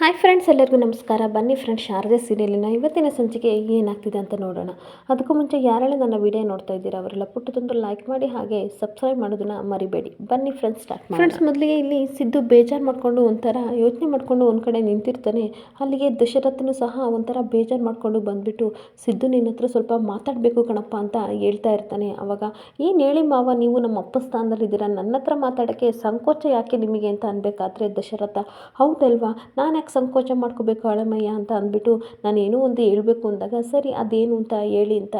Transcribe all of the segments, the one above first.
Hi friends, ಎಲ್ಲರಿಗೂ ನಮಸ್ಕಾರ. ಬನ್ನಿ ಫ್ರೆಂಡ್ಸ್, ಶಾರದೆ ಸೀರಿಯಲಿನ ಇವತ್ತಿನ ಸಂಚಿಕೆ ಏನಾಗ್ತಿದೆ ಅಂತ ನೋಡೋಣ. ಅದಕ್ಕೂ ಮುಂಚೆ ಯಾರೆಲ್ಲ ನನ್ನ ವಿಡಿಯೋ ನೋಡ್ತಾ ಇದ್ದೀರಾ, ಅವರೆಲ್ಲ ಪುಟ್ಟದೊಂದು ಲೈಕ್ ಮಾಡಿ ಹಾಗೆ ಸಬ್ಸ್ಕ್ರೈಬ್ ಮಾಡೋದನ್ನ ಮರಿಬೇಡಿ. ಬನ್ನಿ ಫ್ರೆಂಡ್ಸ್ ಸ್ಟಾರ್ಟ್ ಫ್ರೆಂಡ್ಸ್, ಮೊದಲಿಗೆ ಇಲ್ಲಿ ಸಿದ್ದು ಬೇಜಾರು ಮಾಡಿಕೊಂಡು ಒಂಥರ ಯೋಚನೆ ಮಾಡಿಕೊಂಡು ಒಂದು ಕಡೆ ನಿಂತಿರ್ತಾನೆ. ಅಲ್ಲಿಗೆ ದಶರಥನು ಸಹ ಒಂಥರ ಬೇಜಾರು ಮಾಡಿಕೊಂಡು ಬಂದ್ಬಿಟ್ಟು, ಸಿದ್ದು, ನಿನ್ನ ಹತ್ರ ಸ್ವಲ್ಪ ಮಾತಾಡಬೇಕು ಕಣಪ್ಪ ಅಂತ ಹೇಳ್ತಾ ಇರ್ತಾನೆ. ಅವಾಗ, ಏನು ಹೇಳಿ ಮಾವ, ನೀವು ನಮ್ಮ ಅಪ್ಪ ಸ್ಥಾನದಲ್ಲಿದ್ದೀರಾ ನನ್ನ ಹತ್ರ ಮಾತಾಡೋಕ್ಕೆ ಸಂಕೋಚ ಯಾಕೆ ನಿಮಗೆ? ಅಂತ ಅನ್ಬೇಕಾದ್ರೆ ದಶರಥ, ಹೌದಲ್ವಾ? ನಾನು ಯಾಕೆ ಸಂಕೋಚ ಮಾಡ್ಕೋಬೇಕು ಹಳೆಮಯ್ಯ ಅಂತ ಅಂದ್ಬಿಟ್ಟು ನಾನು ಏನೋ ಒಂದು ಹೇಳಬೇಕು ಅಂದಾಗ, ಸರಿ, ಅದೇನು ಅಂತ ಹೇಳಿ ಅಂತ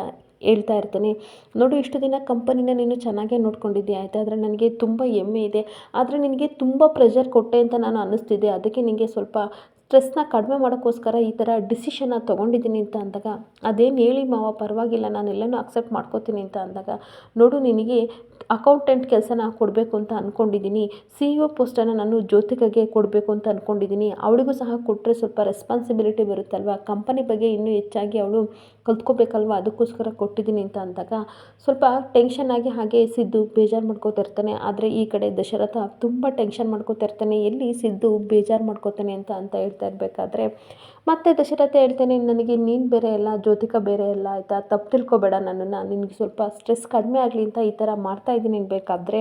ಹೇಳ್ತಾ ಇರ್ತೀನಿ. ನೋಡು, ಇಷ್ಟು ದಿನ ಕಂಪನಿನ ನೀನು ಚೆನ್ನಾಗೇ ನೋಡ್ಕೊಂಡಿದ್ದೆ, ಆಯಿತಾ? ಆದರೆ ನನಗೆ ತುಂಬ ಹೆಮ್ಮೆ ಇದೆ. ಆದರೆ ನಿನಗೆ ತುಂಬ ಪ್ರೆಷರ್ ಕೊಟ್ಟೆ ಅಂತ ನಾನು ಅನ್ನಿಸ್ತಿದ್ದೆ ಅದಕ್ಕೆ ನಿನಗೆ ಸ್ವಲ್ಪ ಸ್ಟ್ರೆಸ್ನ ಕಡಿಮೆ ಮಾಡೋಕ್ಕೋಸ್ಕರ ಈ ಥರ ಡಿಸಿಷನ್ನ ತೊಗೊಂಡಿದ್ದೀನಿ ಅಂತ ಅಂದಾಗ, ಅದೇನು ಹೇಳಿ ಮಾವ, ಪರವಾಗಿಲ್ಲ ನಾನು ಎಲ್ಲನೂ ಅಕ್ಸೆಪ್ಟ್ ಮಾಡ್ಕೋತೀನಿ ಅಂತ ಅಂದಾಗ, ನೋಡು, ನಿನಗೆ ಅಕೌಂಟೆಂಟ್ ಕೆಲಸನ ಕೊಡಬೇಕು ಅಂತ ಅಂದ್ಕೊಂಡಿದ್ದೀನಿ ಸಿ ಇ ಒ ಪೋಸ್ಟನ್ನು ನಾನು ಜ್ಯೋತಿಕಗೆ ಕೊಡಬೇಕು ಅಂತ ಅಂದ್ಕೊಂಡಿದ್ದೀನಿ ಅವಳಿಗೂ ಸಹ ಕೊಟ್ಟರೆ ಸ್ವಲ್ಪ ರೆಸ್ಪಾನ್ಸಿಬಿಲಿಟಿ ಬರುತ್ತಲ್ವ? ಕಂಪನಿ ಬಗ್ಗೆ ಇನ್ನೂ ಹೆಚ್ಚಾಗಿ ಅವಳು ಕಲ್ತ್ಕೋಬೇಕಲ್ವ? ಅದಕ್ಕೋಸ್ಕರ ಕೊಟ್ಟಿದ್ದೀನಿ ಅಂತ ಅಂದಾಗ, ಸ್ವಲ್ಪ ಟೆನ್ಷನ್ ಆಗಿ ಹಾಗೆ ಸಿದ್ದು ಬೇಜಾರು ಮಾಡ್ಕೋತಾ ಇರ್ತಾನೆ. ಆದರೆ ಈ ಕಡೆ ದಶರಥ ತುಂಬ ಟೆನ್ಷನ್ ಮಾಡ್ಕೋತಾ ಇರ್ತಾನೆ. ಎಲ್ಲಿ ಸಿದ್ದು ಬೇಜಾರು ಮಾಡ್ಕೋತಾನೆ ಅಂತ ಅಂತ ಹೇಳ್ತಾ ಇರಬೇಕಾದ್ರೆ, ಮತ್ತೆ ದಶರಥ ಹೇಳ್ತೇನೆ, ನನಗೆ ನೀನು ಬೇರೆ ಇಲ್ಲ ಜ್ಯೋತಿಕ ಬೇರೆ ಇಲ್ಲ ಆಯಿತಾ? ತಪ್ಪು ತಿಳ್ಕೊಬೇಡ ನನ್ನನ್ನು, ನಿನಗೆ ಸ್ವಲ್ಪ ಸ್ಟ್ರೆಸ್ ಕಡಿಮೆ ಆಗಲಿ ಅಂತ ಈ ಥರ ಮಾಡ್ತಾ ಇದ್ದೀನಿ ಬೇಕಾದರೆ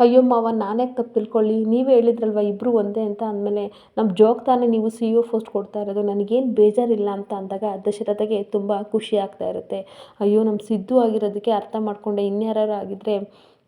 ಅಯ್ಯೋ ಮಾವ, ನಾನೇ ತಪ್ಪು ತಿಳ್ಕೊಳ್ಳಿ? ನೀವೇ ಹೇಳಿದ್ರಲ್ವ ಇಬ್ಬರು ಒಂದೇ ಅಂತ ಅಂದಮೇಲೆ ನಮ್ಮ ಜೋಗ್ ತಾನೇ ನೀವು ಸಿ ಇ ಒ ಪೋಸ್ಟ್ ಕೊಡ್ತಾ ಇರೋದು, ನನಗೇನು ಬೇಜಾರಿಲ್ಲ ಅಂತ ಅಂದಾಗ ದಶರಥಗೆ ತುಂಬ ಖುಷಿ ಆಗ್ತಾ ಇರುತ್ತೆ. ಅಯ್ಯೋ ನಮ್ಮ ಸಿದ್ದು ಆಗಿರೋದಕ್ಕೆ ಅರ್ಥ ಮಾಡಿಕೊಂಡೆ ಇನ್ಯಾರು ಆಗಿದ್ದರೆ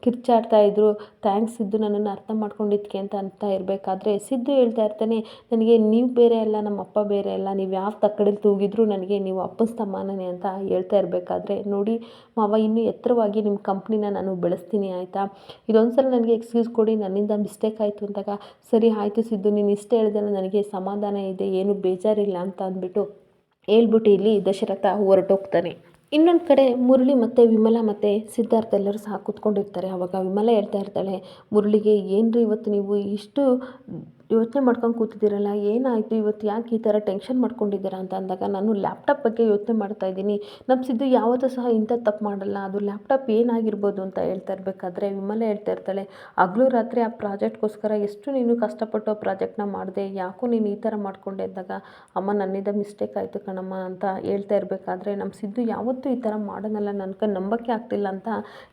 ಕಿರ್ಚಾಡ್ತಾ ಇದ್ದರು ಥ್ಯಾಂಕ್ಸ್ ಸಿದ್ದು, ನನ್ನನ್ನು ಅರ್ಥ ಮಾಡ್ಕೊಂಡಿದ್ದಕ್ಕೆ ಅಂತ ಅಂತ ಇರಬೇಕಾದ್ರೆ ಸಿದ್ದು ಹೇಳ್ತಾ ಇರ್ತಾನೆ, ನನಗೆ ನೀವು ಬೇರೆ ಅಲ್ಲ, ನಮ್ಮ ಅಪ್ಪ ಬೇರೆ ಅಲ್ಲ, ನೀವು ಯಾವ ತಕ್ಕಡಲ್ಲಿ ತೂಗಿದ್ರು ನನಗೆ ನೀವು ಅಪ್ಪನ ಸಮಾನನೇ ಅಂತ ಹೇಳ್ತಾ ಇರಬೇಕಾದ್ರೆ, ನೋಡಿ ಮಾವ, ಇನ್ನೂ ಎತ್ತರವಾಗಿ ನಿಮ್ಮ ಕಂಪ್ನಿನ ನಾನು ಬೆಳೆಸ್ತೀನಿ, ಆಯಿತಾ? ಇದೊಂದು ಸಲ ನನಗೆ ಎಕ್ಸ್ಕ್ಯೂಸ್ ಕೊಡಿ, ನನ್ನಿಂದ ಮಿಸ್ಟೇಕ್ ಆಯಿತು ಅಂದಾಗ, ಸರಿ, ಆಯಿತು ಸಿದ್ದು, ನೀನು ಇಷ್ಟೇ ಹೇಳಿದ್ರೆ ನನಗೆ ಸಮಾಧಾನ ಇದೆ, ಏನು ಬೇಜಾರಿಲ್ಲ ಅಂತ ಅಂದ್ಬಿಟ್ಟು ಹೇಳ್ಬಿಟ್ಟು ಇಲ್ಲಿ ದಶರಥ ಹೊರಟೋಗ್ತಾನೆ. ಇನ್ನೊಂದು ಕಡೆ ಮುರಳಿ ಮತ್ತು ವಿಮಲ ಮತ್ತು ಸಿದ್ಧಾರ್ಥ ಎಲ್ಲರೂ ಸಹ ಕೂತ್ಕೊಂಡಿರ್ತಾರೆ. ಆವಾಗ ವಿಮಲ ಹೇಳ್ತಾ ಇರ್ತಾಳೆ, ಮುರಳಿಗೆ ಏನು ರೀ ಇವತ್ತು ನೀವು ಇಷ್ಟು ಯೋಚನೆ ಮಾಡ್ಕೊಂಡು ಕೂತಿದ್ದೀರಲ್ಲ, ಏನಾಯಿತು? ಇವತ್ತು ಯಾಕೆ ಈ ಥರ ಟೆನ್ಷನ್ ಮಾಡ್ಕೊಂಡಿದ್ದೀರಾ ಅಂತ ಅಂದಾಗ ನಾನು ಲ್ಯಾಪ್ಟಾಪ್ ಬಗ್ಗೆ ಯೋಚನೆ ಮಾಡ್ತಾ ಇದ್ದೀನಿ. ನಮ್ಮ ಸಿದ್ದು ಯಾವತ್ತೂ ಸಹ ಇಂಥ ತಪ್ಪು ಮಾಡಲ್ಲ. ಅದು ಲ್ಯಾಪ್ಟಾಪ್ ಏನಾಗಿರ್ಬೋದು ಅಂತ ಹೇಳ್ತಾ ಇರಬೇಕಾದ್ರೆ ವಿಮಲ ಹೇಳ್ತಾ ಇರ್ತಾಳೆ, ಹಗಲು ರಾತ್ರಿ ಆ ಪ್ರಾಜೆಕ್ಟ್ಗೋಸ್ಕರ ಎಷ್ಟು ನೀನು ಕಷ್ಟಪಟ್ಟು ಆ ಪ್ರಾಜೆಕ್ಟ್ನ ಮಾಡಿದೆ? ಯಾಕೋ ನೀನು ಈ ಥರ ಮಾಡ್ಕೊಂಡೆ ಅಂದಾಗ, ಅಮ್ಮ, ನನ್ನಿಂದ ಮಿಸ್ಟೇಕ್ ಆಯಿತು ಕಣಮ್ಮ ಅಂತ ಹೇಳ್ತಾ ಇರಬೇಕಾದ್ರೆ ನಮ್ಮ ಸಿದ್ದು ಯಾವತ್ತೂ ಈ ಥರ ಮಾಡೋನಲ್ಲ ನನಗೆ ನಂಬಕ್ಕೆ ಆಗ್ತಿಲ್ಲ ಅಂತ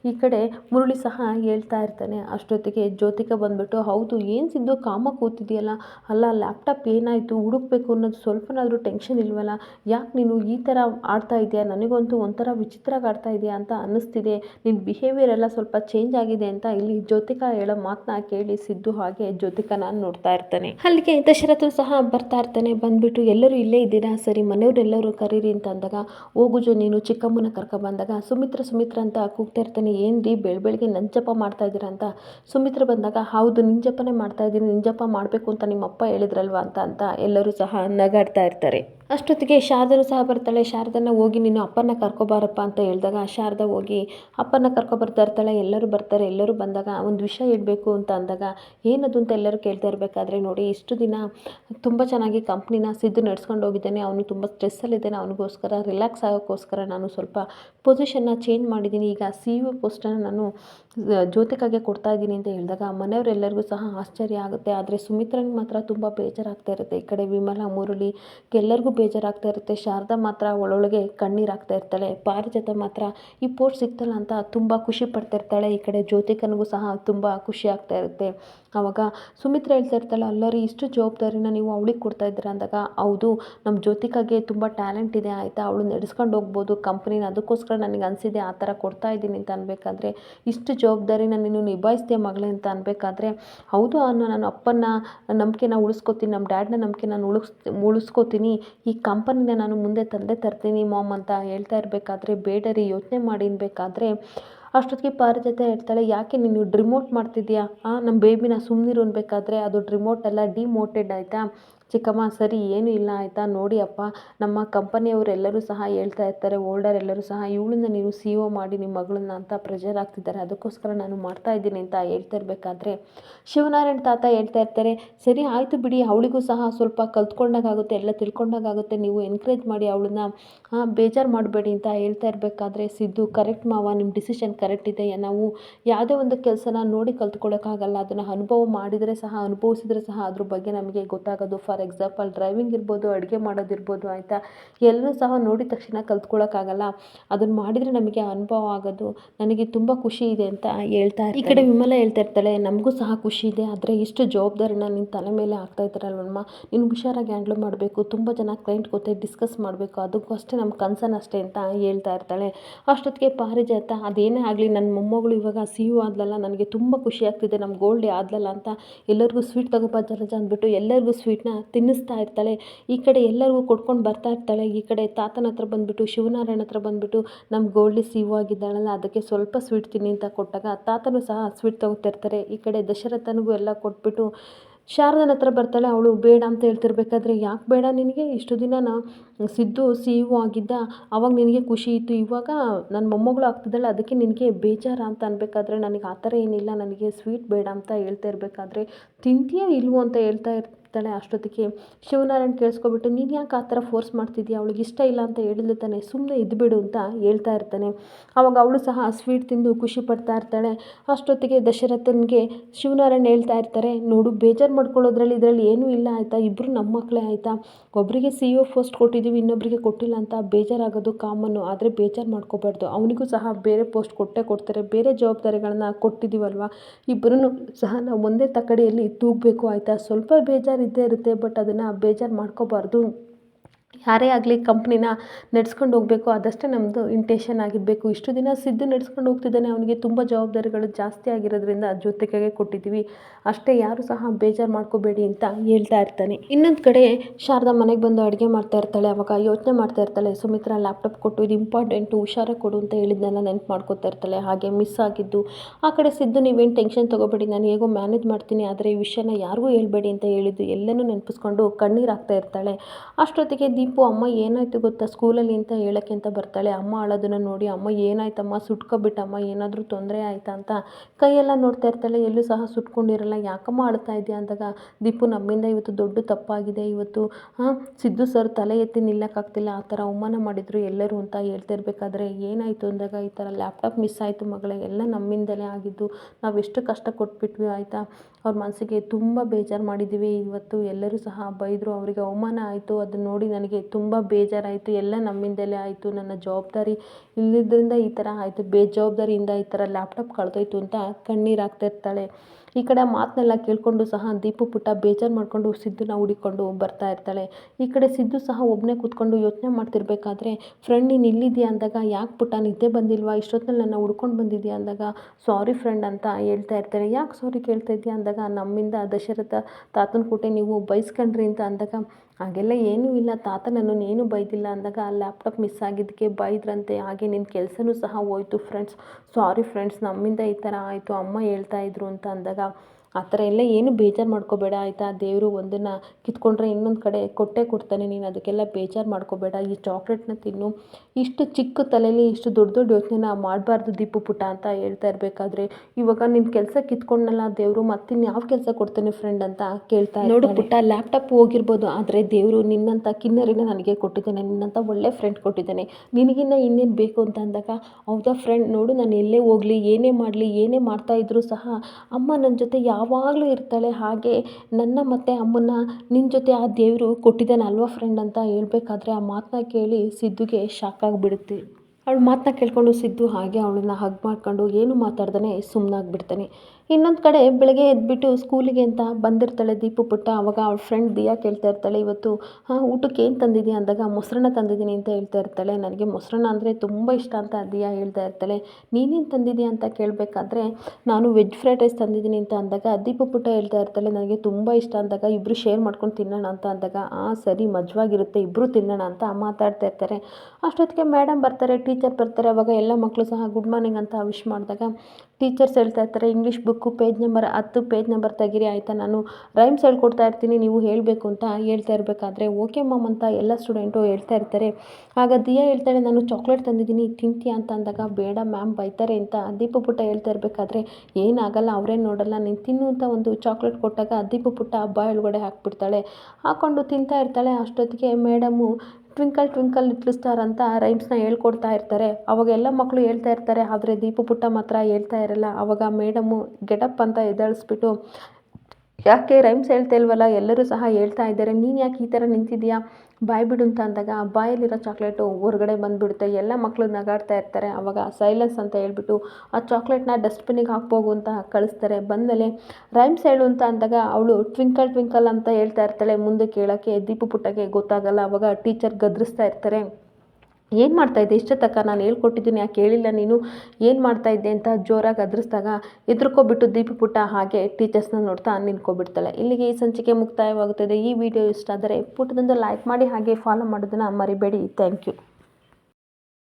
ಈ ಕಡೆ ಮುರುಳಿ ಸಹ ಹೇಳ್ತಾ ಇರ್ತಾನೆ. ಅಷ್ಟೊತ್ತಿಗೆ ಜ್ಯೋತಿಕ ಬಂದ್ಬಿಟ್ಟು, ಹೌದು, ಏನು ಸಿದ್ದು? ಕಾಮ ಕೂತಿದೆಯಲ್ಲ ಅಲ್ಲ ಲ್ಯಾಪ್ಟಾಪ್ ಏನಾಯಿತು? ಹುಡುಕ್ಬೇಕು ಅನ್ನೋದು ಸ್ವಲ್ಪನಾದರೂ ಟೆನ್ಷನ್ ಇಲ್ವಲ್ಲ? ಯಾಕೆ ನೀನು ಈ ಥರ ಆಡ್ತಾ ಇದೆಯಾ? ನನಗಂತೂ ಒಂಥರ ವಿಚಿತ್ರವಾಗಿ ಆಡ್ತಾ ಇದೆಯಾ ಅಂತ ಅನ್ನಿಸ್ತಿದೆ. ನಿನ್ನ ಬಿಹೇವಿಯರ್ ಎಲ್ಲ ಸ್ವಲ್ಪ ಚೇಂಜ್ ಆಗಿದೆ ಅಂತ ಇಲ್ಲಿ ಜ್ಯೋತಿಕಾ ಹೇಳೋ ಮಾತನ್ನ ಕೇಳಿ ಸಿದ್ದು ಹಾಗೆ ಜ್ಯೋತಿಕನ ನೋಡ್ತಾ ಇರ್ತಾನೆ. ಅಲ್ಲಿಗೆ ದಶರಥ ಸಹ ಬರ್ತಾ ಇರ್ತಾನೆ. ಬಂದ್ಬಿಟ್ಟು ಎಲ್ಲರೂ ಇಲ್ಲೇ ಇದ್ದೀರಾ? ಸರಿ, ಮನೆಯವರೆಲ್ಲರೂ ಕರೀರಿ ಅಂತ ಅಂದಾಗ ಹೋಗುಜು ನೀನು ಚಿಕ್ಕಮ್ಮನ ಕರ್ಕ ಬಂದಾಗ. ಸುಮಿತ್ರ ಸುಮಿತ್ರ ಅಂತ ಕೂಗ್ತಾ ಇರ್ತಾನೆ. ಏನು ರೀ ಬೆಳ ಬೆಳಗ್ಗೆ ನಂಜಪ್ಪ ಮಾಡ್ತಾ ಇದ್ದೀರಾ ಅಂತ ಸುಮಿತ್ರ ಬಂದಾಗ, ಹೌದು, ನಿಂಜಪ್ಪನೇ ಮಾಡ್ತಾ ಇದ್ದೀನಿ. ನಿಂಜಪ್ಪ ಮಾಡಬೇಕು ಅಂತ ನಿಮ್ಮ ಅಪ್ಪ ಹೇಳಿದ್ರಲ್ವ ಅಂತ ಅಂತ ಎಲ್ಲರೂ ಸಹ ನಗಾಡ್ತಾ ಇರ್ತಾರೆ. ಅಷ್ಟೊತ್ತಿಗೆ ಶಾರದನು ಸಹ ಬರ್ತಾಳೆ. ಶಾರದನ ಹೋಗಿ ನೀನು ಅಪ್ಪನ ಕರ್ಕೊಬಾರಪ್ಪ ಅಂತ ಹೇಳಿದಾಗ ಶಾರದ ಹೋಗಿ ಅಪ್ಪನ ಕರ್ಕೊಬರ್ತಾ ಇರ್ತಾಳೆ. ಎಲ್ಲರೂ ಬರ್ತಾರೆ. ಎಲ್ಲರೂ ಬಂದಾಗ ಒಂದು ವಿಷಯ ಇಡಬೇಕು ಅಂತ ಅಂದಾಗ ಏನದು ಅಂತ ಎಲ್ಲರೂ ಕೇಳ್ತಾ ಇರಬೇಕಾದ್ರೆ ನೋಡಿ ಇಷ್ಟು ದಿನ ತುಂಬ ಚೆನ್ನಾಗಿ ಕಂಪ್ನಿನ ಸಿದ್ದು ನಡೆಸ್ಕೊಂಡು ಹೋಗಿದ್ದಾನೆ. ಅವನು ತುಂಬ ಸ್ಟ್ರೆಸ್ಸಲ್ಲಿದ್ದಾನೆ ಅವನಿಗೋಸ್ಕರ ರಿಲ್ಯಾಕ್ಸ್ ಆಗೋಕ್ಕೋಸ್ಕರ ನಾನು ಸ್ವಲ್ಪ ಪೊಸಿಷನ್ನ ಚೇಂಜ್ ಮಾಡಿದ್ದೀನಿ. ಈಗ ಸಿ ಒ ಪೋಸ್ಟನ್ನು ನಾನು ಜೋತಿಕಾಗೆ ಕೊಡ್ತಾ ಇದ್ದೀನಿ ಅಂತ ಹೇಳಿದಾಗ ಮನೆಯವರೆಲ್ಲರಿಗೂ ಸಹ ಆಶ್ಚರ್ಯ ಆಗುತ್ತೆ. ಆದರೆ ಸುಮಿತ್ರನಿಗೆ ಮಾತ್ರ ತುಂಬ ಬೇಜಾರಾಗ್ತಾ ಇರುತ್ತೆ. ಈ ಕಡೆ ವಿಮಲ, ಮುರಳಿ ಎಲ್ಲರಿಗೂ ಬೇಜಾರಾಗ್ತಾ ಇರುತ್ತೆ. ಶಾರದಾ ಮಾತ್ರ ಒಳೊಳಗೆ ಕಣ್ಣೀರು ಆಗ್ತಾ ಇರ್ತಾಳೆ. ಪಾರಿಜಾತ ಮಾತ್ರ ಈ ಪೋಸ್ಟ್ ಸಿಗ್ತಲ್ಲ ಅಂತ ತುಂಬ ಖುಷಿ ಪಡ್ತಾ ಇರ್ತಾಳೆ. ಈ ಕಡೆ ಜ್ಯೋತಿಕನಿಗೂ ಸಹ ತುಂಬ ಖುಷಿ ಆಗ್ತಾ ಇರುತ್ತೆ. ಆವಾಗ ಸುಮಿತ್ರ ಹೇಳ್ತಾ ಇರ್ತಾಳೆ, ಅಲ್ಲರೂ, ಇಷ್ಟು ಜವಾಬ್ದಾರಿನ ನೀವು ಅವಳಿಗೆ ಕೊಡ್ತಾ ಇದ್ದೀರಾ? ಅಂದಾಗ, ಹೌದು ನಮ್ಮ ಜ್ಯೋತಿಕಾಗೆ ತುಂಬ ಟ್ಯಾಲೆಂಟ್ ಇದೆ, ಆಯಿತಾ? ಅವಳು ನಡೆಸ್ಕೊಂಡು ಹೋಗ್ಬೋದು ಕಂಪ್ನಿನ ಅದಕ್ಕೋಸ್ಕರ ನನಗೆ ಅನಿಸಿದೆ ಆ ಥರ ಕೊಡ್ತಾ ಇದ್ದೀನಿ ಅಂತ ಅನ್ಬೇಕಾದ್ರೆ, ಇಷ್ಟು ಜವಾಬ್ದಾರಿನ ನೀನು ನಿಭಾಯಿಸ್ತೀಯ ಮಗಳೇ ಅಂತ ಅನ್ಬೇಕಾದ್ರೆ, ಹೌದು ಅನ್ನೋ ನಾನು ಅಪ್ಪನ ನಂಬಿಕೆನ ಉಳಿಸ್ಕೋತೀನಿ, ನಮ್ಮ ಡ್ಯಾಡ್ನ ನಂಬಿಕೆ ನಾನು ಉಳಿಸ್, ಉಳಿಸ್ಕೋತೀನಿ, ಈ ಕಂಪನಿನ ನಾನು ಮುಂದೆ ತಂದೆ ತರ್ತೀನಿ ಮಾಮ್ ಅಂತ ಹೇಳ್ತಾ ಇರಬೇಕಾದ್ರೆ, ಬೇಡ ರೀ, ಯೋಚನೆ ಮಾಡಿ ಅನ್ಬೇಕಾದ್ರೆ ಅಷ್ಟೊತ್ತಿಗೆ ಪಾರಿಜಾತ ಹೇಳ್ತಾಳೆ, ಯಾಕೆ ನೀನು ಡ್ರಿಮೋಟ್ ಮಾಡ್ತಿದ್ಯಾ ನಮ್ಮ ಬೇಬಿನ ಸುಮ್ಮನಿರು ಅನ್ಬೇಕಾದ್ರೆ, ಅದು ಡ್ರಿಮೋಟ್ ಅಲ್ಲ ಡಿಮೋಟೆಡ್ ಆಯಿತಾ? ಚಿಕ್ಕಮ್ಮ, ಸರಿ, ಏನೂ ಇಲ್ಲ ಆಯಿತಾ? ನೋಡಿ ಅಪ್ಪ, ನಮ್ಮ ಕಂಪನಿಯವರೆಲ್ಲರೂ ಸಹ ಹೇಳ್ತಾ ಇರ್ತಾರೆ ಓಲ್ಡರ್ ಎಲ್ಲರೂ ಸಹ ಇವಳನ್ನ ನೀವು ಸಿ ಒ ಮಾಡಿ ನಿಮ್ಮ ಮಗಳನ್ನ ಅಂತ ಪ್ರೆಷರ್ ಆಗ್ತಿದ್ದಾರೆ ಅದಕ್ಕೋಸ್ಕರ ನಾನು ಮಾಡ್ತಾ ಇದ್ದೀನಿ ಅಂತ ಹೇಳ್ತಾ ಇರಬೇಕಾದ್ರೆ ಶಿವನಾರಾಯಣ ತಾತ ಹೇಳ್ತಾ ಇರ್ತಾರೆ, ಸರಿ, ಆಯಿತು ಬಿಡಿ, ಅವಳಿಗೂ ಸಹ ಸ್ವಲ್ಪ ಕಲ್ತ್ಕೊಂಡಾಗುತ್ತೆ ಎಲ್ಲ ತಿಳ್ಕೊಂಡಾಗುತ್ತೆ ನೀವು ಎನ್ಕರೇಜ್ ಮಾಡಿ ಅವಳನ್ನ ಬೇಜಾರು ಮಾಡಬೇಡಿ ಅಂತ ಹೇಳ್ತಾ ಇರಬೇಕಾದ್ರೆ ಸಿದ್ದು ಕರೆಕ್ಟ್ ಮಾವ ನಿಮ್ಮ ಡಿಸಿಷನ್ ಕರೆಕ್ಟ್ ಇದೆ. ನಾವು ಯಾವುದೇ ಒಂದು ಕೆಲಸನ ನೋಡಿ ಕಲ್ತ್ಕೊಳ್ಳೋಕ್ಕಾಗಲ್ಲ ಅದನ್ನು ಅನುಭವ ಮಾಡಿದರೆ ಸಹ, ಅನುಭವಿಸಿದ್ರೆ ಸಹ, ಅದ್ರ ಬಗ್ಗೆ ನಮಗೆ ಗೊತ್ತಾಗೋದು. ಫಾರ್ ಫಾರ್ ಎಕ್ಸಾಂಪಲ್ ಡ್ರೈವಿಂಗ್ ಇರ್ಬೋದು, ಅಡುಗೆ ಮಾಡೋದಿರ್ಬೋದು ಆಯಿತಾ? ಎಲ್ಲರೂ ಸಹ ನೋಡಿದ ತಕ್ಷಣ ಕಲ್ತ್ಕೊಳ್ಳೋಕ್ಕಾಗಲ್ಲ ಅದನ್ನು ಮಾಡಿದರೆ ನಮಗೆ ಅನುಭವ ಆಗೋದು. ನನಗೆ ತುಂಬ ಖುಷಿ ಇದೆ ಅಂತ ಹೇಳ್ತಾ ಈ ಕಡೆ ವಿಮಲ ಹೇಳ್ತಾ ಇರ್ತಾಳೆ, ನಮಗೂ ಸಹ ಖುಷಿ ಇದೆ, ಆದರೆ ಇಷ್ಟು ಜವಾಬ್ದಾರಿನ ನಿನ್ನ ತಲೆ ಮೇಲೆ ಆಗ್ತಾ ಇದ್ದಾರಲ್ವಮ್ಮ ನೀನು ಹುಷಾರಾಗಿ ಹ್ಯಾಂಡ್ಲ್ ಮಾಡಬೇಕು. ತುಂಬ ಜನ ಕ್ಲೈಂಟ್ ಗೊತ್ತೆ ಡಿಸ್ಕಸ್ ಮಾಡಬೇಕು. ಅದಕ್ಕೂ ಅಷ್ಟೇ ನಮ್ಮ ಕನ್ಸನ್ ಅಷ್ಟೇ ಅಂತ ಹೇಳ್ತಾ ಇರ್ತಾಳೆ. ಅಷ್ಟೊತ್ತಿಗೆ ಪಾರಿಜಾತ, ಅದೇನೇ ಆಗಲಿ ನನ್ನ ಮೊಮ್ಮಗಳು ಇವಾಗ ಸಿ ಯು ಆದ್ಲಲ್ಲ, ನನಗೆ ತುಂಬ ಖುಷಿ ಆಗ್ತಿದೆ. ನಮ್ಮ ಗೋಲ್ಡ್ ಆದ್ಲಲ್ಲ ಅಂತ ಎಲ್ಲರಿಗೂ ಸ್ವೀಟ್ ತಗೋಬಾ, ಜಲಜ ಅಂದ್ಬಿಟ್ಟು ಎಲ್ಲರಿಗೂ ಸ್ವೀಟ್ನ ತಿನ್ನಿಸ್ತಾ ಇರ್ತಾಳೆ. ಈ ಕಡೆ ಎಲ್ಲರಿಗೂ ಕೊಡ್ಕೊಂಡು ಬರ್ತಾ ಇರ್ತಾಳೆ. ಈ ಕಡೆ ತಾತನ ಹತ್ರ ಬಂದುಬಿಟ್ಟು, ಶಿವನಾರಾಯಣ ಹತ್ರ ಬಂದುಬಿಟ್ಟು ನಮ್ಮ ಗೋಲ್ಡಿ ಸಿ ಇವು ಆಗಿದ್ದಾಳಲ್ಲ, ಅದಕ್ಕೆ ಸ್ವಲ್ಪ ಸ್ವೀಟ್ ತಿನ್ನಿ ಅಂತ ಕೊಟ್ಟಾಗ ತಾತನೂ ಸಹ ಸ್ವೀಟ್ ತಗೋತಿರ್ತಾರೆ ಈ ಕಡೆ ದಶರಥನಿಗೂ ಎಲ್ಲ ಕೊಟ್ಬಿಟ್ಟು ಶಾರದನ ಹತ್ರ ಬರ್ತಾಳೆ. ಅವಳು ಬೇಡ ಅಂತ ಹೇಳ್ತಿರ್ಬೇಕಾದ್ರೆ, ಯಾಕೆ ಬೇಡ ನಿನಗೆ? ಇಷ್ಟು ದಿನ ನಾ ಸಿದ್ದು ಸಿ ಇ ಆಗಿದ್ದ, ಅವಾಗ ನಿನಗೆ ಖುಷಿ ಇತ್ತು. ಇವಾಗ ನನ್ನ ಮೊಮ್ಮಗಳು ಆಗ್ತಿದ್ದಾಳೆ, ಅದಕ್ಕೆ ನಿನಗೆ ಬೇಜಾರ ಅಂತ ಅನ್ಬೇಕಾದ್ರೆ, ನನಗೆ ಆ ಥರ ಏನಿಲ್ಲ, ನನಗೆ ಸ್ವೀಟ್ ಬೇಡ ಅಂತ ಹೇಳ್ತಾ ಇರಬೇಕಾದ್ರೆ ತಿಂತೀಯಾ ಇಲ್ವೋ ಅಂತ ಹೇಳ್ತಾ ಇರ್ತಾಳೆ ಅಷ್ಟೊತ್ತಿಗೆ. ಶಿವನಾರಾಯಣ್ ಕೇಳಿಸ್ಕೊಬಿಟ್ಟು, ನೀನು ಯಾಕೆ ಆ ಥರ ಫೋರ್ಸ್ ಮಾಡ್ತಿದ್ಯಾ? ಅವಳಿಗೆ ಇಷ್ಟ ಇಲ್ಲ ಅಂತ ಹೇಳಿದ್ರೆ ತಾನೆ. ಸುಮ್ಮನೆ ಇದ್ಬಿಡು ಅಂತ ಹೇಳ್ತಾ ಇರ್ತಾನೆ. ಆವಾಗ ಅವಳು ಸಹ ಸ್ವೀಟ್ ತಿಂದು ಖುಷಿ ಪಡ್ತಾ ಇರ್ತಾಳೆ. ಅಷ್ಟೊತ್ತಿಗೆ ದಶರಥನಿಗೆ ಶಿವನಾರಾಯಣ್ ಹೇಳ್ತಾ ಇರ್ತಾರೆ, ನೋಡು, ಬೇಜಾರು ಮಾಡ್ಕೊಳ್ಳೋದ್ರಲ್ಲಿ ಇದರಲ್ಲಿ ಏನೂ ಇಲ್ಲ ಆಯಿತಾ? ಇಬ್ಬರು ನಮ್ಮ ಮಕ್ಕಳೇ ಆಯಿತಾ? ಒಬ್ಬರಿಗೆ ಸಿ ಇ ಪೋಸ್ಟ್ ಕೊಟ್ಟಿದ್ದೀವಿ ಇನ್ನೊಬ್ಬರಿಗೆ ಕೊಟ್ಟಿಲ್ಲ ಅಂತ ಬೇಜಾರಾಗೋದು ಕಾಮನ್ನು. ಆದರೆ ಬೇಜಾರು ಮಾಡ್ಕೋಬಾರ್ದು. ಅವನಿಗೂ ಸಹ ಬೇರೆ ಪೋಸ್ಟ್ ಕೊಟ್ಟೇ ಕೊಡ್ತಾರೆ. ಬೇರೆ ಜವಾಬ್ದಾರಿಗಳನ್ನ ಕೊಟ್ಟಿದ್ದೀವಲ್ವ ಇಬ್ಬರೂ ಸಹ ನಾವು ಒಂದೇ ತಕ್ಕಡಿಯಲ್ಲಿ ತೂಗಬೇಕು ಆಯಿತಾ? ಸ್ವಲ್ಪ ಬೇಜಾರು ಇದ್ದೇ ಇರುತ್ತೆ ಬಟ್ ಅದನ್ನು ಬೇಜಾರು ಮಾಡ್ಕೋಬಾರ್ದು. ಯಾರೇ ಆಗಲಿ ಕಂಪ್ನಿನ ನಡ್ಸ್ಕೊಂಡು ಹೋಗಬೇಕು ಅದಷ್ಟೇ ನಮ್ಮದು ಇಂಟೆನ್ಷನ್ ಆಗಿರಬೇಕು. ಇಷ್ಟು ದಿನ ಸಿದ್ದು ನಡ್ಸ್ಕೊಂಡು ಹೋಗ್ತಿದ್ದಾನೆ, ಅವನಿಗೆ ತುಂಬ ಜವಾಬ್ದಾರಿಗಳು ಜಾಸ್ತಿ ಆಗಿರೋದ್ರಿಂದ ಜೊತೆಗೆ ಕೊಟ್ಟಿದ್ದೀವಿ. ಅಷ್ಟೇ ಯಾರು ಸಹ ಬೇಜಾರು ಮಾಡ್ಕೋಬೇಡಿ ಅಂತ ಹೇಳ್ತಾ ಇರ್ತಾನೆ. ಇನ್ನೊಂದು ಕಡೆ ಶಾರದಾ ಮನೆಗೆ ಬಂದು ಅಡುಗೆ ಮಾಡ್ತಾ ಇರ್ತಾಳೆ, ಅವಾಗ ಯೋಚನೆ ಮಾಡ್ತಾ ಇರ್ತಾಳೆ, ಸುಮಿತ್ರ ಲ್ಯಾಪ್ಟಾಪ್ ಕೊಟ್ಟು ಇದು ಇಂಪಾರ್ಟೆಂಟು ಹುಷಾರಾಗಿ ಕೊಡು ಅಂತ ಹೇಳಿದ್ನೆಲ್ಲ ನೆನ್ಪು ಮಾಡ್ಕೋತಾ ಇರ್ತಾಳೆ. ಹಾಗೆ ಮಿಸ್ ಆಗಿದ್ದು, ಆ ಕಡೆ ಸಿದ್ದು ನೀವೇನು ಟೆನ್ಷನ್ ತೊಗೋಬೇಡಿ, ನಾನು ಹೇಗೋ ಮ್ಯಾನೇಜ್ ಮಾಡ್ತೀನಿ, ಆದರೆ ಈ ವಿಷಯನ ಯಾರಿಗೂ ಹೇಳ್ಬೇಡಿ ಅಂತ ಹೇಳಿದ್ದು ಎಲ್ಲನೂ ನೆನಪಿಸ್ಕೊಂಡು ಕಣ್ಣೀರು ಹಾಕ್ತಾ ಇರ್ತಾಳೆ. ಅಷ್ಟೊತ್ತಿಗೆ ದೀಪು, ಅಮ್ಮ, ಏನಾಯಿತು ಗೊತ್ತಾ? ಸ್ಕೂಲಲ್ಲಿ ಅಂತ ಹೇಳೋಕ್ಕೆ ಅಂತ ಬರ್ತಾಳೆ. ಅಮ್ಮ ಅಳೋದನ್ನು ನೋಡಿ, ಅಮ್ಮ, ಏನಾಯ್ತಮ್ಮ? ಸುಟ್ಕೊಬಿಟ್ಟಮ್ಮ ಏನಾದರೂ ತೊಂದರೆ ಆಯಿತಾ ಅಂತ? ಕೈಯೆಲ್ಲ ನೋಡ್ತಾ ಇರ್ತಾಳೆ. ಎಲ್ಲೂ ಸಹ ಸುಟ್ಕೊಂಡಿರಲ್ಲ. ಯಾಕಮ್ಮ ಅಳ್ತಾ ಇದೆಯಾ? ಅಂದಾಗ, ದೀಪು, ನಮ್ಮಿಂದ ಇವತ್ತು ದೊಡ್ಡ ತಪ್ಪಾಗಿದೆ. ಇವತ್ತು ಹಾಂ ಸಿದ್ದು ಸರ್ ತಲೆ ಎತ್ತಿ ನಿಲ್ಲಕ್ಕಾಗ್ತಿಲ್ಲ ಆ ಥರ ಅವಮಾನ ಮಾಡಿದರು ಎಲ್ಲರೂ ಅಂತ ಹೇಳ್ತಿರ್ಬೇಕಾದ್ರೆ ಏನಾಯಿತು? ಅಂದಾಗ, ಈ ಥರ ಲ್ಯಾಪ್ಟಾಪ್ ಮಿಸ್ ಆಯಿತು ಮಗಳೇ. ಎಲ್ಲ ನಮ್ಮಿಂದಲೇ ಆಗಿದ್ದು. ನಾವು ಎಷ್ಟು ಕಷ್ಟ ಕೊಟ್ಬಿಟ್ವಿ ಆಯಿತಾ? ಅವ್ರ ಮನಸ್ಸಿಗೆ ತುಂಬ ಬೇಜಾರು ಮಾಡಿದ್ದೀವಿ ಇವತ್ತು ಎಲ್ಲರೂ ಸಹ ಬೈದರು. ಅವರಿಗೆ ಅವಮಾನ ಆಯಿತು. ಅದನ್ನ ನೋಡಿ ನನಗೆ ತುಂಬ ಬೇಜಾರಾಯಿತು, ಎಲ್ಲ ನಮ್ಮಿಂದಲೇ ಆಯಿತು, ನನ್ನ ಜವಾಬ್ದಾರಿ ಇಲ್ಲದ್ರಿಂದ ಈ ಥರ ಆಯಿತು, ಬೇಜವಾಬ್ದಾರಿಯಿಂದ ಈ ಥರ ಲ್ಯಾಪ್ಟಾಪ್ ಕಳೆದೋಯ್ತು ಅಂತ ಕಣ್ಣೀರು ಹಾಕ್ತಾ ಈ ಕಡೆ ಮಾತನ್ನೆಲ್ಲ ಕೇಳಿಕೊಂಡು ಸಹ ದೀಪು ಪುಟ್ಟ ಬೇಜಾರು ಮಾಡಿಕೊಂಡು ಸಿದ್ದುನ ಹುಡಿಕೊಂಡು ಬರ್ತಾ ಇರ್ತಾಳೆ. ಈ ಕಡೆ ಸಿದ್ದು ಸಹ ಒಬ್ಬನೇ ಕೂತ್ಕೊಂಡು ಯೋಚನೆ ಮಾಡ್ತಿರ್ಬೇಕಾದ್ರೆ, ಫ್ರೆಂಡ್, ನೀನು ಇಲ್ಲಿದ್ದೀಯಾ ಅಂದಾಗ, ಯಾಕೆ ಪುಟ್ಟ, ನಿದ್ದೆ ಬಂದಿಲ್ವಾ? ಇಷ್ಟೊತ್ತಿನಲ್ಲಿ ನನ್ನ ಹುಡ್ಕೊಂಡು ಬಂದಿದ್ಯಾ? ಅಂದಾಗ, ಸಾರಿ ಫ್ರೆಂಡ್ ಅಂತ ಹೇಳ್ತಾ ಇರ್ತಾಳೆ. ಯಾಕೆ ಸಾರಿ ಕೇಳ್ತಾ ಇದೆಯಾ? ಅಂದಾಗ, ನಮ್ಮಿಂದ ದಶರಥ ತಾತನ ಕೂಟೆ ನೀವು ಬೈಸ್ಕೊಂಡ್ರಿ ಅಂತ ಅಂದಾಗ ಹಾಗೆಲ್ಲ ಏನೂ ಇಲ್ಲ. ತಾತ ನನ್ನನ್ನು ಏನೂ ಬೈದಿಲ್ಲ ಅಂದಾಗ ಆ ಲ್ಯಾಪ್ಟಾಪ್ ಮಿಸ್ ಆಗಿದ್ದಕ್ಕೆ ಬೈದ್ರಂತೆ. ಹಾಗೆ ನಿನ್ನ ಕೆಲಸನೂ ಸಹ ಹೋಯ್ತು ಫ್ರೆಂಡ್ಸ್ ಸಾರಿ ಫ್ರೆಂಡ್ಸ್ ನಮ್ಮಿಂದ ಈ ಥರ ಆಯಿತು, ಅಮ್ಮ ಹೇಳ್ತಾ ಇದ್ರು ಅಂತ ಅಂದಾಗ ಆ ಥರ ಎಲ್ಲ ಏನು ಬೇಜಾರು ಮಾಡ್ಕೋಬೇಡ ಆಯಿತಾ? ದೇವರು ಒಂದನ್ನು ಕಿತ್ಕೊಂಡ್ರೆ ಇನ್ನೊಂದು ಕಡೆ ಕೊಟ್ಟೇ ಕೊಡ್ತಾನೆ ನೀನು ಅದಕ್ಕೆಲ್ಲ ಬೇಜಾರು ಮಾಡ್ಕೋಬೇಡ. ಈ ಚಾಕ್ಲೇಟ್ನ ತಿನ್ನು. ಇಷ್ಟು ಚಿಕ್ಕ ತಲೆಯಲ್ಲಿ ಇಷ್ಟು ದೊಡ್ಡ ದೊಡ್ಡ ಯೋಚನೆನ ಮಾಡಬಾರ್ದು ದೀಪು ಪುಟ ಅಂತ ಹೇಳ್ತಾ ಇರಬೇಕಾದ್ರೆ. ಇವಾಗ ನಿನ್ನ ಕೆಲಸ ಕಿತ್ಕೊಂಡಲ್ಲ ದೇವರು ಮತ್ತಿನ್ನು ಯಾವ ಕೆಲಸ ಕೊಡ್ತಾನೆ ಫ್ರೆಂಡ್ ಅಂತ ಕೇಳ್ತಾ ನೋಡು ಪುಟ್ಟ ಲ್ಯಾಪ್ಟಾಪ್ ಹೋಗಿರ್ಬೋದು ಆದರೆ ದೇವರು ನಿನ್ನಂಥ ಕಿನ್ನರಿನ ನನಗೆ ಕೊಟ್ಟಿದ್ದಾನೆ ನಿನ್ನಂಥ ಒಳ್ಳೆ ಫ್ರೆಂಡ್ ಕೊಟ್ಟಿದ್ದಾನೆ. ನಿನಗಿನ್ನ ಇನ್ನೇನು ಬೇಕು ಅಂತ ಅಂದಾಗ ಹೌದಾ ಫ್ರೆಂಡ್ ನೋಡು ನಾನು ಎಲ್ಲೇ ಹೋಗಲಿ ಏನೇ ಮಾಡಲಿ ಏನೇ ಮಾಡ್ತಾ ಇದ್ದರೂ ಸಹ ಅಮ್ಮ ನನ್ನ ಜೊತೆ ಯಾವಾಗಲೂ ಇರ್ತಾಳೆ ಹಾಗೆ ನನ್ನ ಮತ್ತು ಅಮ್ಮನ್ನ ನಿನ್ನ ಜೊತೆ ಆ ದೇವರು ಕೊಟ್ಟಿದ್ದಾನೆ ಅಲ್ವಾ ಫ್ರೆಂಡ್ ಅಂತ ಹೇಳ್ಬೇಕಾದ್ರೆ ಆ ಮಾತನ್ನ ಕೇಳಿ ಸಿದ್ದುಗೆ ಶಾಕ್ ಆಗಿಬಿಡುತ್ತೆ. ಅವಳು ಮಾತನ್ನ ಕೇಳ್ಕೊಂಡು ಸಿದ್ದು ಹಾಗೆ ಅವಳನ್ನ ಹಗ್ ಮಾಡ್ಕೊಂಡು ಏನು ಮಾತಾಡ್ದೇ ಸುಮ್ಮನಾಗ್ಬಿಡ್ತಾನೆ ಇನ್ನೊಂದು ಕಡೆ ಬೆಳಗ್ಗೆ ಎದ್ಬಿಟ್ಟು ಸ್ಕೂಲಿಗೆ ಅಂತ ಬಂದಿರ್ತಾಳೆ ದೀಪು ಪುಟ್ಟ. ಅವಾಗ ಅವಳ ಫ್ರೆಂಡ್ ದಿಯಾ ಕೇಳ್ತಾ ಇರ್ತಾಳೆ, ಇವತ್ತು ಹಾಂ ಊಟಕ್ಕೆ ಏನು ತಂದಿದ್ದೀಯ ಅಂದಾಗ, ಮೊಸರನ್ನ ತಂದಿದ್ದೀನಿ ಅಂತ ಹೇಳ್ತಾ ಇರ್ತಾಳೆ. ನನಗೆ ಮೊಸರನ್ನ ಅಂದರೆ ತುಂಬ ಇಷ್ಟ ಅಂತ ದಿಯಾ ಹೇಳ್ತಾ ಇರ್ತಾಳೆ. ನೀನೇನು ತಂದಿದ್ದೀಯ ಅಂತ ಕೇಳಬೇಕಾದ್ರೆ, ನಾನು ವೆಜ್ ಫ್ರೈಡ್ ರೈಸ್ ತಂದಿದ್ದೀನಿ ಅಂತ ಅಂದಾಗ ದೀಪು ಪುಟ್ಟ ಹೇಳ್ತಾ ಇರ್ತಾಳೆ, ನನಗೆ ತುಂಬ ಇಷ್ಟ ಅಂದಾಗ ಇಬ್ಬರು ಶೇರ್ ಮಾಡ್ಕೊಂಡು ತಿನ್ನೋಣ ಅಂತ ಅಂದಾಗ, ಆ, ಸರಿ, ಮಜವಾಗಿರುತ್ತೆ ಇಬ್ಬರು ತಿನ್ನೋಣ ಅಂತ ಮಾತಾಡ್ತಾ ಇರ್ತಾರೆ. ಅಷ್ಟೊತ್ತಿಗೆ ಮೇಡಮ್ ಬರ್ತಾರೆ ಟೀಚರ್ ಬರ್ತಾರೆ, ಅವಾಗ ಎಲ್ಲ ಮಕ್ಕಳು ಸಹ ಗುಡ್ ಮಾರ್ನಿಂಗ್ ಅಂತ ವಿಶ್ ಮಾಡಿದಾಗ ಟೀಚರ್ಸ್ ಹೇಳ್ತಾ ಇರ್ತಾರೆ ಇಂಗ್ಲೀಷ್ ಬುಕ್ಕು ಪೇಜ್ ನಂಬರ್ ಹತ್ತು ಪೇಜ್ ನಂಬರ್ ತೆಗೀರಿ, ಆಯಿತಾ? ನಾನು ರೈಮ್ಸ್ ಹೇಳ್ಕೊಡ್ತಾ ಇರ್ತೀನಿ, ನೀವು ಹೇಳಬೇಕು ಅಂತ ಹೇಳ್ತಾ ಇರಬೇಕಾದ್ರೆ ಓಕೆ ಮ್ಯಾಮ್ ಅಂತ ಎಲ್ಲ ಸ್ಟೂಡೆಂಟು ಹೇಳ್ತಾ ಇರ್ತಾರೆ. ಆಗ ದಿಯಾ ಹೇಳ್ತಾಳೆ ನಾನು ಚಾಕ್ಲೇಟ್ ತಂದಿದ್ದೀನಿ, ತಿಂತೀಯಾ ಅಂತ ಅಂದಾಗ, ಬೇಡ ಮ್ಯಾಮ್ ಬೈತಾರೆ ಅಂತ ದೀಪ ಪುಟ್ಟ ಹೇಳ್ತಾ ಇರಬೇಕಾದ್ರೆ ಏನಾಗಲ್ಲ, ಅವರೇ ನೋಡಲ್ಲ, ನೀನು ತಿನ್ನು ಅಂತ ಒಂದು ಚಾಕ್ಲೇಟ್ ಕೊಟ್ಟಾಗ ದೀಪ ಪುಟ್ಟ ಹಬ್ಬ ಒಳಗಡೆ ಹಾಕ್ಬಿಡ್ತಾಳೆ. ಹಾಕ್ಕೊಂಡು ತಿಂತಾ ಇರ್ತಾಳೆ, ಅಷ್ಟೊತ್ತಿಗೆ madam twinkle twinkle little star ಅಂತ ರೈಮ್ಸ್ನ ಹೇಳ್ಕೊಡ್ತಾ ಇರ್ತಾರೆ. ಅವಾಗ ಎಲ್ಲ ಮಕ್ಕಳು ಹೇಳ್ತಾ ಇರ್ತಾರೆ, ಆದರೆ ದೀಪು ಪುಟ್ಟ ಮಾತ್ರ ಹೇಳ್ತಾ ಇರಲ್ಲ. ಅವಾಗ ಮೇಡಮು ಗೆಟಪ್ ಅಂತ ಎದ್ದೇಳಿಸ್ಬಿಟ್ಟು, ಯಾಕೆ ರೈಮ್ಸ್ ಹೇಳ್ತಾ ಇಲ್ವಲ್ಲ? ಎಲ್ಲರೂ ಸಹ ಹೇಳ್ತಾ ಇದ್ದಾರೆ. ನೀನು ಯಾಕೆ ಈ ಥರ ನಿಂತಿದ್ಯಾ ಬಾಯ್ ಬಿಡು ಅಂತ ಅಂದಾಗ, ಆ ಬಾಯಲ್ಲಿರೋ ಚಾಕ್ಲೇಟು ಹೊರಗಡೆ ಬಂದುಬಿಡುತ್ತೆ. ಎಲ್ಲ ಮಕ್ಕಳು ನಗಾಡ್ತಾ ಇರ್ತಾರೆ. ಆವಾಗ ಸೈಲೆನ್ಸ್ ಅಂತ ಹೇಳ್ಬಿಟ್ಟು ಆ ಚಾಕ್ಲೇಟ್ನ ಡಸ್ಟ್ಬಿನ್ನಿಗೆ ಹಾಕ್ಬೋಗು ಅಂತ ಕಳಿಸ್ತಾರೆ. ಬಂದಮೇಲೆ ರೈಮ್ಸ್ ಹೇಳು ಅಂತ ಅಂದಾಗ ಅವಳು ಟ್ವಿಂಕಲ್ ಟ್ವಿಂಕಲ್ ಅಂತ ಹೇಳ್ತಾ ಇರ್ತಾಳೆ. ಮುಂದೆ ಕೇಳೋಕ್ಕೆ ದೀಪ ಪುಟ್ಟಕ್ಕೆ ಗೊತ್ತಾಗಲ್ಲ. ಆವಾಗ ಟೀಚರ್ ಗದರಿಸ್ತಾ ಇರ್ತಾರೆ. ಏನು ಮಾಡ್ತಾ ಇದ್ದೆ? ತಕ್ಕ ನಾನು ಹೇಳ್ಕೊಟ್ಟಿದ್ದೀನಿ, ಯಾಕೆ ಕೇಳಿಲ್ಲ ನೀನು? ಏನು ಮಾಡ್ತಾ ಇದ್ದೆ ಅಂತ ಜೋರಾಗಿ ಅದ್ರಿಸ್ದಾಗ ಎದುರ್ಕೊಬಿಟ್ಟು ದೀಪ ಪುಟ್ಟ ಹಾಗೆ ಟೀಚರ್ಸ್ನ ನೋಡ್ತಾ ನಿಂತ್ಕೊಬಿಡ್ತಾಳೆ. ಇಲ್ಲಿಗೆ ಈ ಸಂಚಿಕೆ ಮುಕ್ತಾಯವಾಗುತ್ತದೆ. ಈ ವಿಡಿಯೋ ಇಷ್ಟ ಆದರೆ ಪುಟ್ಟದೊಂದು ಲೈಕ್ ಮಾಡಿ ಹಾಗೆ ಫಾಲೋ ಮಾಡೋದನ್ನು ಮರಿಬೇಡಿ. Thank you